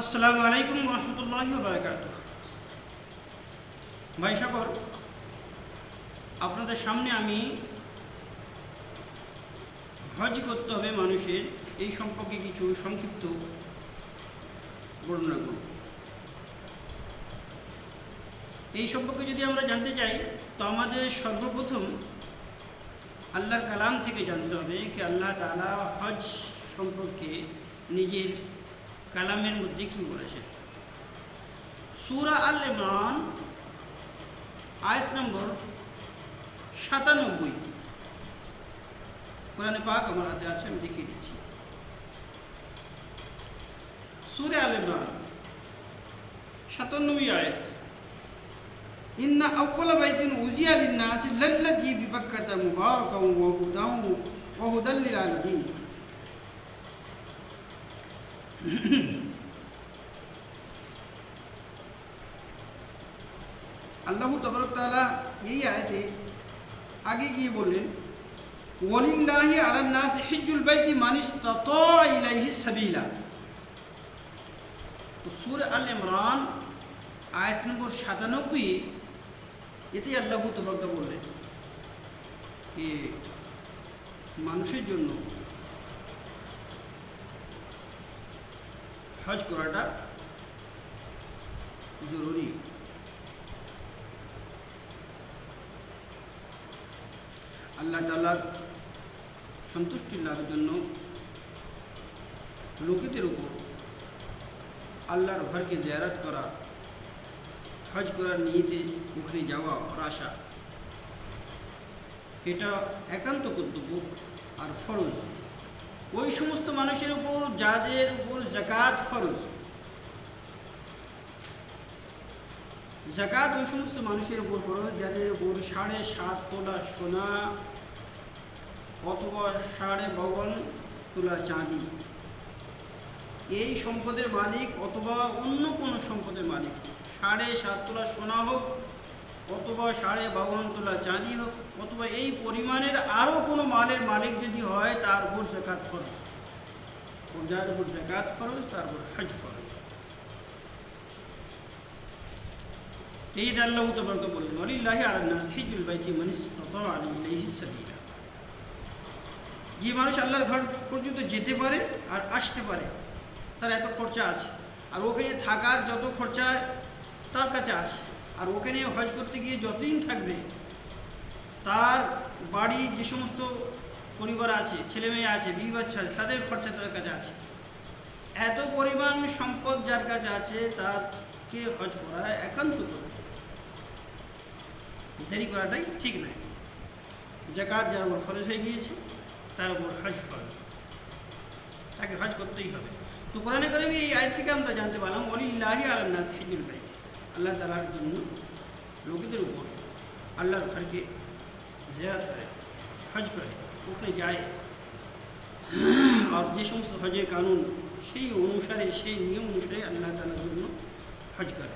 আসসালামু আলাইকুম রহমতুল্লাহ বারকাত ভাই আপনাদের সামনে আমি হজ করতে হবে মানুষের, এই সম্পর্কে কিছু সংক্ষিপ্ত বর্ণনা করব। এই সম্পর্কে যদি আমরা জানতে চাই, তো আমাদের সর্বপ্রথম আল্লাহর কালাম থেকে জানতে হবে কি আল্লাহ তালা হজ সম্পর্কে নিজের কালামের মধ্যে কি বলেছেন সুরা আল ইমরান আয়াত নম্বর সাতানব্বই। কোরআনে পাক আমার হাতে আছে, আমি দেখিয়ে দিচ্ছি। সুরে আল ইমরান সাতানব্বই আয়াত। ইন্না আউ্বালা বাইতিন উজিয়া লিন্নাসি লাল্লাযী বিবাক্কাতা মুবারাকান ওয়া হুদান ওয়া হুদাল আল্লাহ তবরক এই আয়তে আগে গিয়ে বললেন, ওয়ালিল্লাহি আলান নাস হিজ্জুল বাইতি মান ইসতাতা ইলাইহি সাবিলা। তো সূরা আল ইমরান আয়াত নম্বর সাতানব্বই এতে আল্লাহ তবরক বললেন যে, মানুষের জন্য হজ করাটা জরুরি। আল্লাহ তালার সন্তুষ্টি লাভের জন্য লোকেদের উপর আল্লাহর ঘরকে জিয়ারাত করা, হজ করার নিয়েতে ওখানে যাওয়া ওর আশা এটা একান্ত কর্তব্য আর ফরজ। ওই সমস্ত মানুষের উপর, যাদের উপর জাকাত ফরজ জাকাত ওই সমস্ত মানুষের উপর ফরজ, যাদের উপর সাড়ে সাত তোলা সোনা অথবা সাড়ে বগন তোলা চাঁদি, এই সম্পদের মালিক অথবা অন্য কোনো সম্পদের মালিক, সাড়ে সাত তোলা সোনা হোক অথবা সাড়ে বাউন্ন তোলা চাঁদি হোক, অথবা এই পরিমাণের আরও কোনো মালের মালিক যদি হয়, তার উপর জাকাত ফরজ। যার উপর জাকাত ফরজ, তার উপর হজ ফরজ। এই আল্লাহ তবরকে বললেন অলিল্লাহি আলান্নাস হিজুল বাইতি মানিস তত আলী ইলাইহি সাবিলা। যে মানুষ আল্লাহর ঘর পর্যন্ত যেতে পারে আর আসতে পারে, তার এত খরচা আছে। আর ওখানে থাকার যত খরচা তার কাছে আছে। আর ওখানে হজ করতে গিয়ে যতদিন থাকবে, তার বাড়ি যে সমস্ত পরিবার আছে, ছেলে মেয়ে আছে, বিবি বাচ্চা আছে, তাদের খরচা তার কাছে আছে। এত পরিমাণ সম্পদ যার কাছে আছে, তাকে হজ করা একান্ত দেরি করাটাই ঠিক নয়। জাকাত যার উপর ফরজ হয়ে গিয়েছে, তার উপর হজ ফরজ। তাকে হজ করতেই হবে। তো কোরআনে করে আমি এই আয় থেকে আমরা জানতে পারলাম অলিল্লাহি আল্লাহ হেজুল বাইত। আল্লাহ তালার জন্য লোকেদের উপর আল্লাহর ঘরকে জেরাত করে হজ করে ওখানে যায় আর যে সমস্ত হজের কানুন সেই অনুসারে সেই নিয়ম অনুসারে আল্লাহ তালার জন্য হজ করে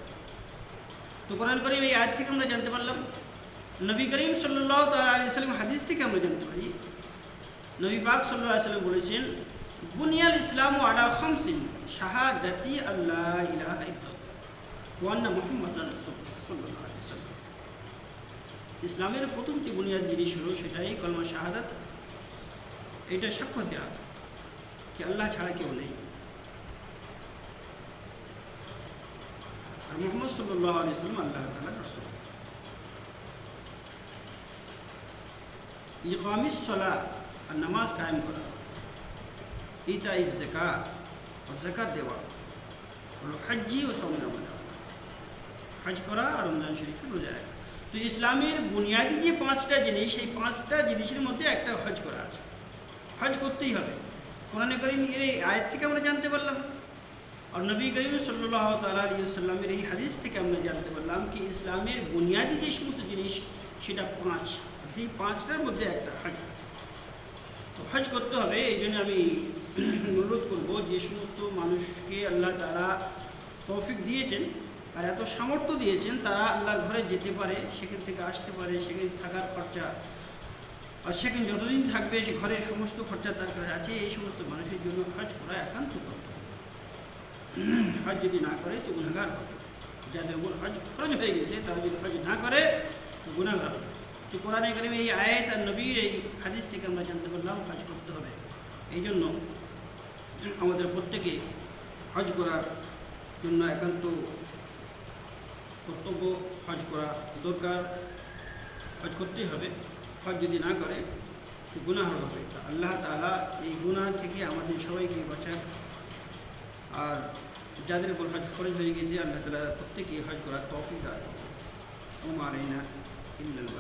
তো কোরআন করিম এই আয়াত থেকে আমরা জানতে পারলাম নবী করিম সাল্লাহ আলি সাল্লাম হাদিস থেকে আমরা জানতে পারি নবী পাক সাল্লাহ সাল্লাম বলেছেন বুনিয়াল ইসলাম আলা খামসিন শাহাদাতি আল্লাহ ইলাহা ইল্লাল্লাহ ওয়ান্না মোহাম্মদ সাল্লাহ সাল্লাম ইসলামের প্রথম যে বুনিয়াদ জিনিস হলো সেটাই কলমা শাহাদাত। এটা সাক্ষ্য দেওয়া কি আল্লাহ ছাড়া কেউ নেই। আর মোহাম্মদ সাল্লাহ আলি সাল্লাম আল্লাহ তালা রসুল। ইকামিস সলা আর নামাজ কায়েম করা। ইতা ইস জাকাত আর জাকাত দেওয়া। হলো হজ্জি ও সৌমি রমজান। হজ করা আর রমজান শরীফে রোজা রাখা। তো ইসলামের বুনিয়াদি যে পাঁচটা জিনিস সেই পাঁচটা জিনিসের মধ্যে একটা হজ করা আছে। হজ করতেই হবে। কোরআনে করিম এর এই আয়াত থেকে আমরা জানতে পারলাম। আর নবী করিম সাল্লাহ তালা সাল্লামের এই হাদিস থেকে আমরা জানতে পারলাম কি ইসলামের বুনিয়াদি যে সমস্ত জিনিস, সেটা পাঁচ। এই পাঁচটার মধ্যে একটা হজ আছে। তো হজ করতে হবে, এই জন্য আমি অনুরোধ করব যে সমস্ত মানুষকে আল্লাহ তারা তৌফিক দিয়েছেন। আর এত সামর্থ্য দিয়েছেন তারা আল্লাহর ঘরে যেতে পারে, সেখান থেকে আসতে পারে, সেখানে থাকার খরচা। আর সেখানে যতদিন থাকবে, সে ঘরের সমস্ত খরচা তার কাছে আছে, এই সমস্ত মানুষের জন্য হজ করা একান্ত কর্তব্য। হজ যদি না করে, তো গুণাগার হবে। যাদের উপর হজ ফরজ হয়ে গেছে, তারা যদি হজ না করে, তো গুণাগার হবে। তো কোরআনে কারিমে এই আয়াত আর নবীর এই হাদিস থেকে আমরা জানতে পারলাম, হজ করতে হবে। এই জন্য আমাদের প্রত্যেকে হজ করার জন্য একান্ত কর্তব্য হজ করা দরকার। হজ করতেই হবে। হজ যদি না করে, সে গুণাহ হবে। তা আল্লাহ তালা এই গুনাহ থেকে আমাদের সবাইকে বাঁচান আর যাদের উপর হজ ফরজ হয়ে গেছে, আল্লাহ তালা প্রত্যেকেই হজ করার তৌফিক দান করুন। না আলাইনা ইল্লাল